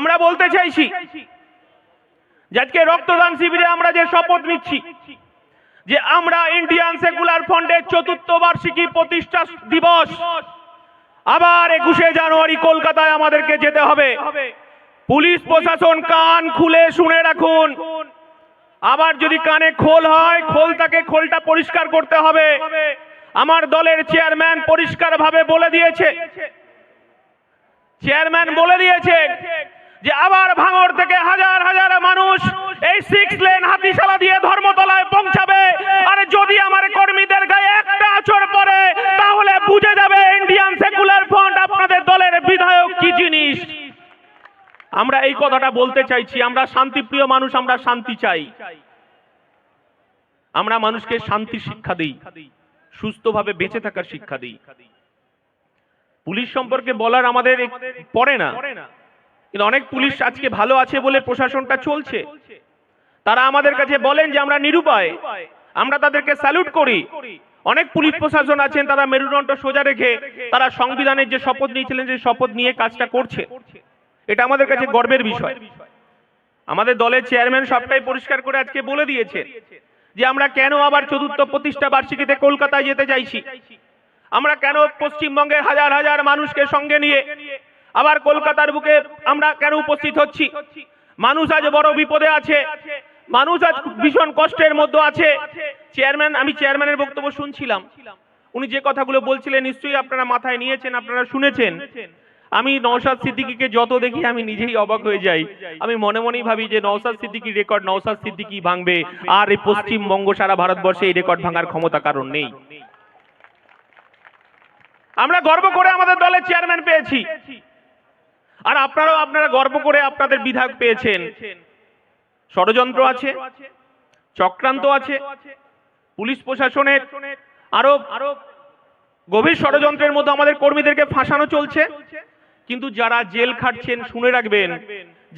আমরা বলতে চাইছি আজকে রক্তদান শিবিরে আমরা যে শপথ নিচ্ছি, যে আমরা ইন্ডিয়ান সেকুলার ফ্রন্টের চতুর্থ বার্ষিকী প্রতিষ্ঠা দিবস আবার একুশে জানুয়ারি কলকাতায় আমাদেরকে যেতে হবে। পুলিশ প্রশাসন কান খুলে শুনে রাখুন। আবার যদি কানে খোল হয় খোলটাকে খোলটা পরিষ্কার করতে হবে। আমার দলের চেয়ারম্যান পরিষ্কারভাবে বলে দিয়েছে। চেয়ারম্যান বলে দিয়েছে যে আবার ভাঙড় থেকে হাজার হাজার মানুষ এই সিক্স লেন হাতিশালা দিয়ে ধর্মতলায় পৌঁছাবে। আর যদি আমার কর্মীদের গায়ে একটা আচর পড়ে, তাহলে বুঝে যাবে ইন্ডিয়ান সেকুলার ফ্রন্ট আপনাদের দলের বিধায়ক কি জিনিস। আমরা এই কথাটা বলতে চাইছি, আমরা শান্তিপ্রিয় মানুষ, আমরা শান্তি চাই। আমরা মানুষকে শান্তি শিক্ষা দিই, সুস্থভাবে বেঁচে থাকার শিক্ষা দিই। পুলিশ সম্পর্কে বলার আমাদের পড়ে না। কিন্তু অনেক পুলিশ আজকে ভালো আছে বলে প্রশাসনটা চলছে। তারা আমাদের কাছে বলেন যে আমরা নিরুপায়। আমরা তাদেরকে স্যালুট করি। অনেক পুলিশ প্রশাসন আছেন, তারা মেরুদণ্ড সোজা রেখে তারা সংবিধানের যে শপথ নিয়েছিলেন যে শপথ নিয়ে কাজটা করছে। এটা আমাদের কাছে গর্বের বিষয়। আমাদের দলের চেয়ারম্যান সবটাই পরিষ্কার করে আজকে বলে দিয়েছে যে আমরা কেন আবার চতুর্থ প্রতিষ্ঠা বার্ষিকীতে কলকাতায় যেতে চাইছি? আমরা কেন পশ্চিমবঙ্গের হাজার হাজার মানুষকে সঙ্গে নিয়ে আবার কলকাতার বুকে আমরা কেন উপস্থিত হচ্ছি? মানুষ আজ বড় বিপদে আছে। মানুষ আজ ভীষণ কষ্টের মধ্যে আছে। চেয়ারম্যান, আমি চেয়ারম্যানের বক্তব্য শুনছিলাম। উনি যে কথাগুলো বলছিলেন, নিশ্চয়ই আপনারা মাথায় নিয়েছেন, আপনারা শুনেছেন। আমি নওশাদ সিদ্দিকীকে যত দেখি, আমি নিজেই অবাক হয়ে যাই। আমি মনে মনেই ভাবি যে নওশাদ সিদ্দিকীর রেকর্ড, নওশাদ সিদ্দিকী ভাঙবে। আর এই পশ্চিমবঙ্গ সারা ভারতবর্ষে এই রেকর্ড ভাঙার ক্ষমতা কারণ নেই। আমরা গর্ব করে আমাদের দলের চেয়ারম্যান পেয়েছি। আর আপনারাও আপনারা গর্ব করে আপনাদের বিধায়ক পেয়েছেন। ষড়যন্ত্র আছে, চক্রান্ত আছে, পুলিশ প্রশাসনের আরও আরও গভীর ষড়যন্ত্রের মধ্যে আমাদের কর্মীদেরকে ফাঁসানো চলছে। কিন্তু যারা জেল খাটছেন, শুনে রাখবেন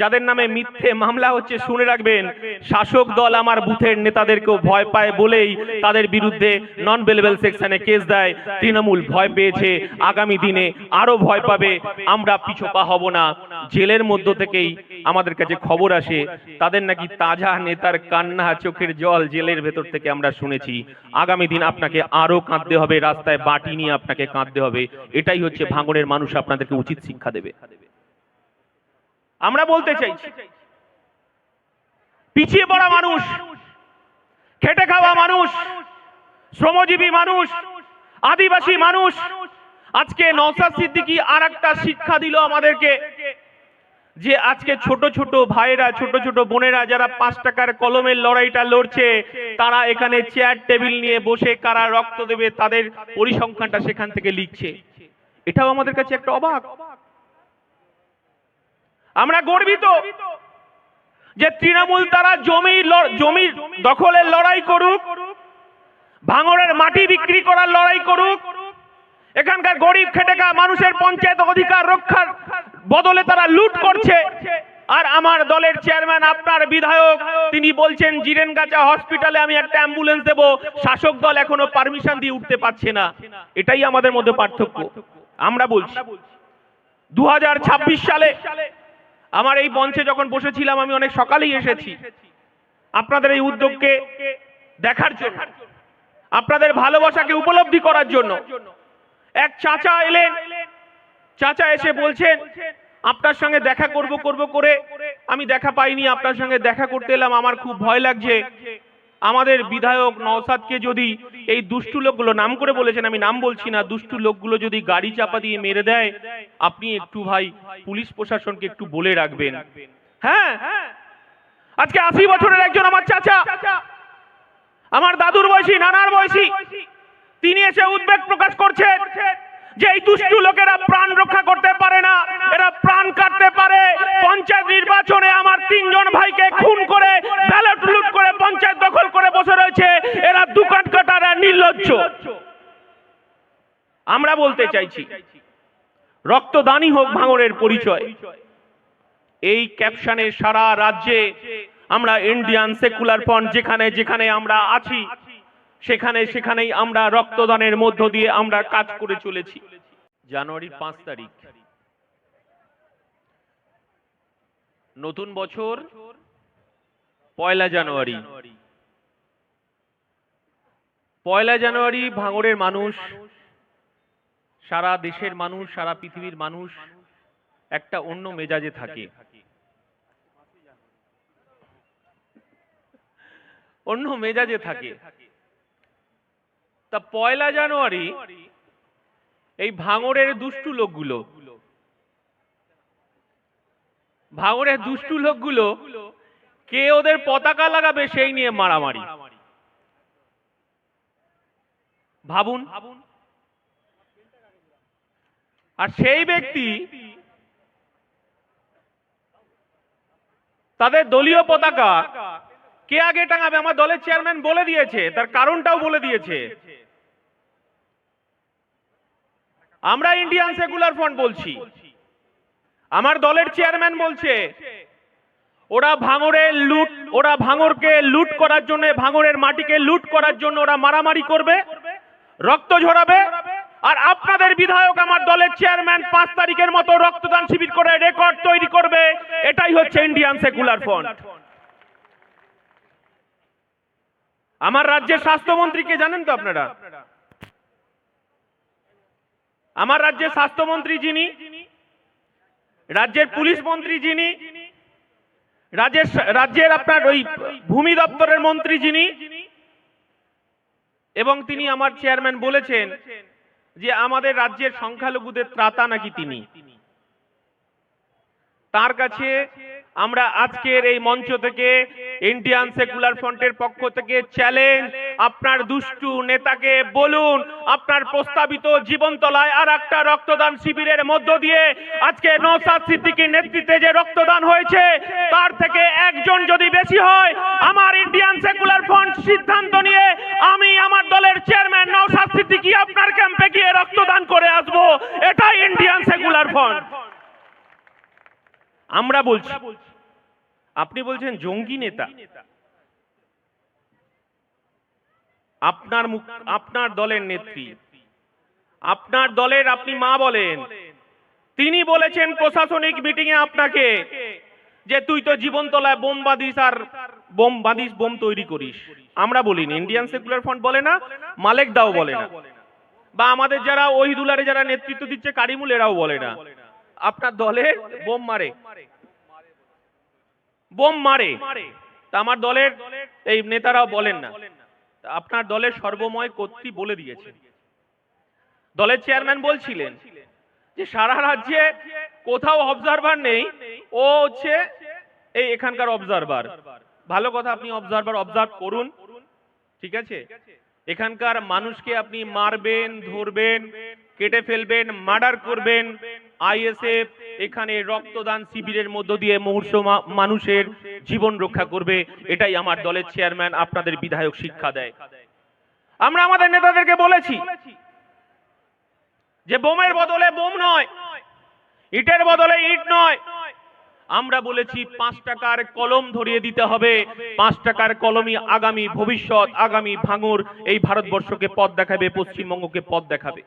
যাদের নামে মিথ্যে মামলা হচ্ছে, শুনে রাখবেন, শাসক দল আমার বুথের নেতাদেরকেও ভয় পায় বলেই তাদের বিরুদ্ধে নন বেলেবেল সেকশনে কেস দেয়। তৃণমূল ভয় পেয়েছে, আগামী দিনে আরও ভয় পাবে, আমরা পিছপা হব না। জেলের মধ্য থেকেই আমাদের কাছে খবর আসে, তাদের নাকি তাজা নেতার কান্না চোখের জল জেলের ভেতর থেকে আমরা শুনেছি। আগামী দিন আপনাকে আরও কাঁদতে হবে, রাস্তায় বাটি নিয়ে আপনাকে কাঁদতে হবে। এটাই হচ্ছে ভাঙনের মানুষ আপনাদেরকে উচিত শিক্ষা দেবে। আমরা বলতে চাইছি পিছিয়ে পড়া মানুষ খেটে খাওয়া মানুষ শ্রমজীবী মানুষ আদিবাসী মানুষ। আজকে নওসাদ সিদ্দিকী আর একটা শিক্ষা দিল আমাদেরকে যে আজকে ছোট ছোট ভাইয়েরা ছোট ছোট বোনেরা যারা পাঁচ টাকার কলমের লড়াইটা লড়ছে তারা এখানে চেয়ার টেবিল নিয়ে বসে কারা রক্ত দেবে তাদের পরিসংখ্যানটা সেখান থেকে লিখছে। এটাও আমাদের কাছে একটা অবাক। আমরা গর্বিত যে তৃণমূল তারা জমি জমি দখলের লড়াই করুক ভাঙড়ের মাটি বিক্রি করার লড়াই করুক এখানকার গরিব খেটে খাওয়া মানুষের পঞ্চায়েত অধিকার রক্ষার বদলে তারা লুট করছে। আর আমার দলের চেয়ারম্যান আপনার বিধায়ক তিনি বলছেন জিরেনগাছা হসপিটালে আমি একটা অ্যাম্বুলেন্স দেব। শাসক দল এখনও পারমিশন দিয়ে উঠতে পারছে না। এটাই আমাদের মধ্যে পার্থক্য। আমরা বলছি দু হাজার ছাব্বিশ সালে আমার এই মঞ্চে যখন বসেছিলাম, আমি অনেক সকালেই এসেছি। আপনাদের এই উদ্যোগকে দেখার জন্য, আপনাদের ভালোবাসাকে উপলব্ধি করার জন্য। এক চাচা এলেন। চাচা এসে বলছেন, আপনার সঙ্গে দেখা করব করব করে আমি দেখা পাইনি। আপনার সঙ্গে দেখা করতে এলাম। আমার খুব ভয় লাগছে। আমাদের বিধায়ক নওসাদকে যদি এই দুষ্টু লোকগুলো, নাম করে বলেছেন, আমি নাম বলছি না, দুষ্টু লোকগুলো যদি গাড়ি চাপা দিয়ে মেরে দেয়, আপনি একটু ভাই পুলিশ প্রশাসনকে একটু বলে রাখবেন। হ্যাঁ? আজকে আশি বছরের একজন আমার চাচা, আমার দাদুর বয়সী, নানার বয়সী, তিনি এসে উদ্বেগ প্রকাশ করছেন যে এই দুষ্টু লোকেরা প্রাণ রক্ষা করতে পারে না, এরা প্রাণ কাটতে পারে। পঞ্চায়েত নির্বাচনে আমার তিনজন ভাইকে খুন করে আমরা বলতে চাইছি রক্তদানই হোক ভাঙরের পরিচয়। এই ক্যাপশনে সারা রাজ্যে আমরা ইন্ডিয়ান সেকুলার ফ্রন্ট যেখানে যেখানে আমরা আছি সেখানে সেখানেই আমরা রক্তদানের মধ্য দিয়ে আমরা কাজ করে চলেছি। জানুয়ারির পাঁচ তারিখ। নতুন বছর পয়লা জানুয়ারি। পয়লা জানুয়ারি ভাঙড়ের মানুষ সারা দেশের মানুষ, সারা পৃথিবীর মানুষ একটা অন্য মেজাজে থাকে। অন্য মেজাজে থাকে। তা পয়লা জানুয়ারি এই ভাঙড়ের দুষ্টু লোকগুলো, ভাঙড়ের দুষ্টু লোকগুলো কে ওদের পতাকা লাগাবে সেই নিয়ে মারামারি। ভাবুন। আর সেই ব্যক্তি তাদের দলীয় পতাকা। কে আগে টাঙাবে? আমার দলের চেয়ারম্যান বলে দিয়েছে, তার কারণটাও বলে দিয়েছে। আমরা ইন্ডিয়ান সেকুলার ফ্রন্ট বলছি। আমার দলের চেয়ারম্যান বলছে, ওরা ভাঙড়ের লুট, ওরা ভাঙরকে লুট করার জন্য ভাঙরের মাটিকে লুট করার জন্য ওরা মারামারি করবে, রক্ত ঝরাবে আর আপনাদের বিধায়ক আমার দলের চেয়ারম্যান পাঁচ তারিখের মতো রক্তদান শিবির করে রেকর্ড তৈরি করবে। এটাই হচ্ছে ইন্ডিয়ান সেকুলার ফ্রন্ট আমার রাজ্যের স্বাস্থ্যমন্ত্রীকে জানেন তো আপনারা? আমার রাজ্যের স্বাস্থ্যমন্ত্রী যিনি, রাজ্যের পুলিশ মন্ত্রী যিনি, রাজ্যের রাজ্যের আপনার ওই ভূমি দপ্তরের মন্ত্রী যিনি, এবং তিনি আমার চেয়ারম্যান বলেছেন যে আমাদের রাজ্যের সংখ্যালঘুদের ত্রাতা নাকি তিনি? তার কাছে আমরা আজকের এই মঞ্চ থেকে ইন্ডিয়ান সেকুলার ফ্রন্টের পক্ষ থেকে চ্যালেঞ্জ আপনার দুষ্টু নেতাকে বলুন, আপনার প্রস্তাবিত জীবনতলায় আর একটা রক্তদান শিবিরের মধ্য দিয়ে আজকে নৌসাদ সিদ্দিকীর নেতৃত্বে যে রক্তদান হয়েছে, তার থেকে একজন যদি বেশি হয়, আমার ইন্ডিয়ান সেকুলার ফ্রন্ট সিদ্ধান্ত নিয়ে আমি আমার দলের চেয়ারম্যান নৌসাদ সিদ্দিকি আপনার রক্তদান করে আসব এটাই ইন্ডিয়ান সেকুলার ফ্রন্ট আমরা বলছি আপনি বলছেন জঙ্গি নেতা। আপনার মুখ আপনার দলের নেত্রী। আপনার দলের আপনি মা বলেন। তিনি বলেছেন প্রশাসনিক মিটিং এ আপনাকে যে তুই তো জীবনতলায় বোম বাঁধিস আর বোম বাঁধিস বোম তৈরি করিস। আমরা বলিনি। ইন্ডিয়ান সেকুলার ফ্রন্ট বলে না। মালেক দাও বলে না। বা আমাদের যারা ওহিদুলারে যারা নেতৃত্ব দিচ্ছে কারিমুল, এরাও বলে না। আপনার দলে বোম মারে। বোম মারে। তা আমার দলের এই নেতারাও বলেন না। আপনার দলের সর্বময় কর্তৃ বলে দিয়েছে। দলের চেয়ারম্যান বলছিলেন যে সারা রাজ্যে কোথাও অবজারভার নেই। ও হচ্ছে এই এখানকার অবজারভার ভালো কথা, আপনি অবজারভার অবজার্ভ করুন। ঠিক আছে? এখানকার মানুষকে আপনি মারবেন, ধরবেন, কেটে ফেলবেন, মার্ডার করবেন। আইএসএফ এখানে রক্তদান শিবিরের মধ্য দিয়ে মুহূর্ত মানুষের জীবন রক্ষা করবে। এটাই আমার দলের চেয়ারম্যান, আপনাদের বিধায়ক শিক্ষা দেয়। আমরা আমাদের নেতাদেরকে বলেছি যে বোমের বদলে বোম নয়, ইটের বদলে ইট নয় আমরা বলেছি পাঁচ টাকার কলম ধরিয়ে দিতে হবে। পাঁচ টাকার কলমই আগামী ভবিষ্যৎ, আগামী ভাঙর। এই ভারতবর্ষকে পথ দেখাবে, পশ্চিমবঙ্গকে পথ দেখাবে।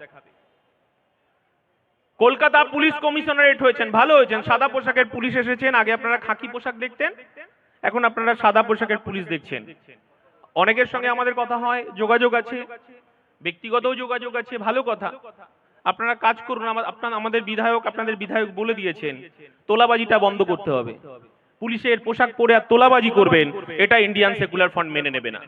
কলকাতা পুলিশ কমিশনারেট হয়েছেন, ভালো হয়েছেন। সাদা পোশাকের পুলিশ এসেছেন। আগে আপনারা খাকি পোশাক দেখতেন, এখন আপনারা সাদা পোশাকের পুলিশ দেখছেন। অনেকের সঙ্গে আমাদের কথা হয়, যোগাযোগ আছে ব্যক্তিগতও যোগাযোগ আছে, ভালো কথা। আপনারা কাজ করুন আপনার আমাদের বিধায়ক, আপনাদের বিধায়ক বলে দিয়েছেন, তোলাবাজিটা বন্ধ করতে হবে। পুলিশের পোশাক পরে আর তোলাবাজি করবেন, এটা ইন্ডিয়ান সেকুলার ফান্ড মেনে নেবে না।